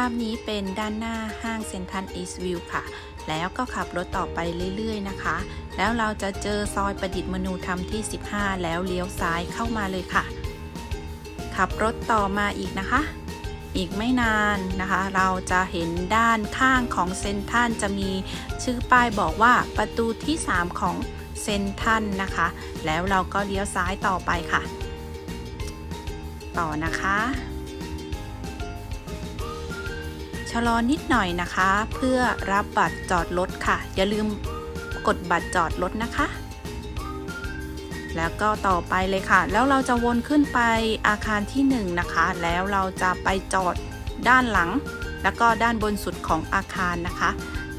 ภาพนี้เป็นด้านหน้าห้างเซ็นทรัลอีสต์วิวค่ะ แล้วก็ขับรถต่อไปเรื่อยๆนะคะ แล้วเราจะเจอซอยประดิษฐ์มนูธรรมที่ 15 แล้วเลี้ยวซ้ายเข้ามาเลยค่ะ ขับรถต่อมาอีกนะคะ อีกไม่นานนะคะ เราจะเห็นด้านข้างของเซนทันจะมีชื่อป้ายบอกว่าประตูที่ 3 ของเซนทันนะคะ แล้วเราก็เลี้ยวซ้ายต่อไปค่ะ ต่อนะคะ ชะลอนิดหน่อยนะคะ เพื่อรับบัตรจอดรถค่ะ อย่าลืมกดบัตรจอดรถนะคะ แล้วก็ต่อไปเลยค่ะ แล้วเราจะวนขึ้นไปอาคารที่1นงนะคะ แล้วเราจะไปจอดด้านหลัง แล้วก็ด้านบนสุดของอาคารนะคะ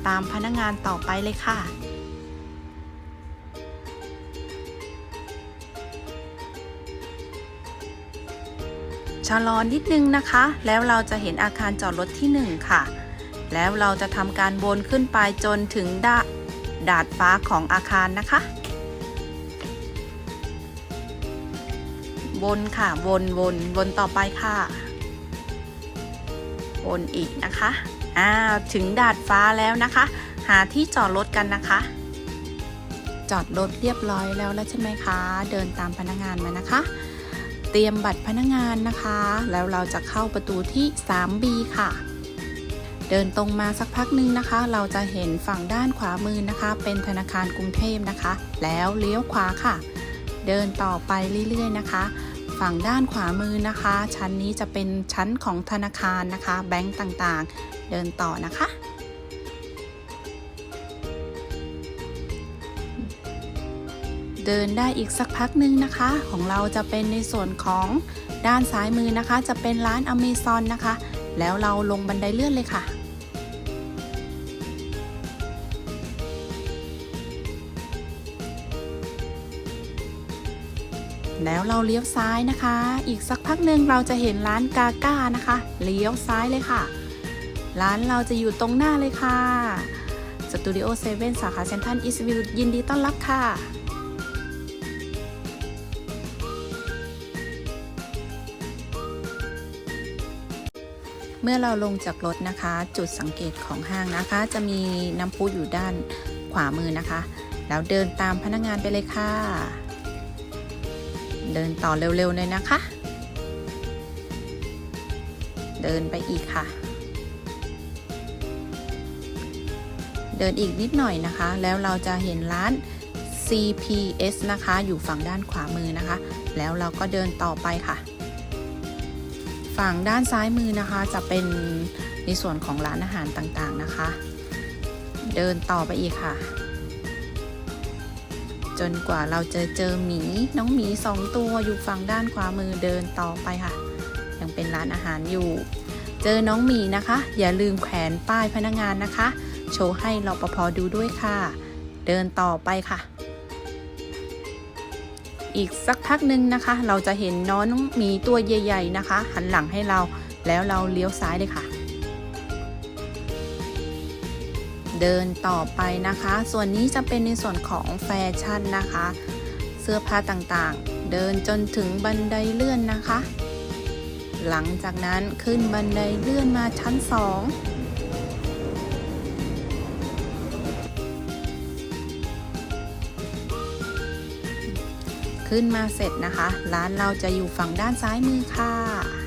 ตามพนักงานต่อไปเลยค่ะ ชะลอนิดนึงนะคะ แล้วเราจะเห็นอาคารจอดรถที่ 1 ค่ะ แล้วเราจะทำการวนขึ้นไปจนถึงดาดาดฟ้าของอาคารนะคะ วนค่ะ วนวนวนต่อไปค่ะ วนอีกนะคะอ้าวถึงดาดฟ้าแล้วนะคะ หาที่จอดรถกันนะคะ จอดรถเรียบร้อยแล้วแล้วใช่ไหมคะ เดินตามพนักงานมานะคะ เตรียมบัตรพนักงานนะคะ แล้วเราจะเข้าประตูที่ 3B ค่ะ เดินตรงมาสักพักหนึ่งนะคะ เราจะเห็นฝั่งด้านขวามือนะคะ เป็นธนาคารกรุงเทพนะคะ แล้วเลี้ยวขวาค่ะ เดินต่อไปเรื่อยๆนะคะฝั่งด้านขวามือนะคะ ชั้นนี้จะเป็นชั้นของธนาคารนะคะ แบงก์ต่างๆ เดินต่อนะคะ เดินได้อีกสักพักหนึ่งนะคะ ของเราจะเป็นในส่วนของด้านซ้ายมือนะคะ จะเป็นร้านอเมซอนนะคะ แล้วเราลงบันไดเลื่อนเลยค่ะแล้วเราเลี้ยวซ้ายนะคะ อีกสักพักหนึ่งเราจะเห็นร้านกาก้านะคะ เลี้ยวซ้ายเลยค่ะ ร้านเราจะอยู่ตรงหน้าเลยค่ะ สตูดิโอเซเว่นสาขาเซ็นทรัลอีสต์วิวยินดีต้อนรับค่ะ เมื่อเราลงจากรถนะคะ จุดสังเกตของห้างนะคะ จะมีน้ำพุอยู่ด้านขวามือนะคะ แล้วเดินตามพนักงานไปเลยค่ะ เดินต่อเร็วๆเลยนะคะ เดินไปอีกค่ะ เดินอีกนิดหน่อยนะคะ แล้วเราจะเห็นร้าน CPS นะคะ อยู่ฝั่งด้านขวามือนะคะ แล้วเราก็เดินต่อไปค่ะ ฝั่งด้านซ้ายมือนะคะจะเป็นในส่วนของร้านอาหารต่างๆนะคะ เดินต่อไปอีกค่ะ จนกว่าเราจะเจอหมีน้องหมีสองตัวอยู่ฝั่งด้านขวามือเดินต่อไปค่ะ ยังเป็นร้านอาหารอยู่ เจอน้องหมีนะคะ อย่าลืมแขวนป้ายพนักงานนะคะ โชว์ให้รปภดูด้วยค่ะ เดินต่อไปค่ะ อีกสักพักหนึ่งนะคะ เราจะเห็นน้องหมีตัวใหญ่ ๆนะคะ หันหลังให้เราแล้วเราเลี้ยวซ้ายเลยค่ะ เดินต่อไปนะคะ ส่วนนี้จะเป็นในส่วนของแฟชั่นนะคะ เสื้อผ้าต่างๆ เดินจนถึงบันไดเลื่อนนะคะ หลังจากนั้นขึ้นบันไดเลื่อนมาชั้น 2 ขึ้นมาเสร็จนะคะ ร้านเราจะอยู่ฝั่งด้านซ้ายมือค่ะ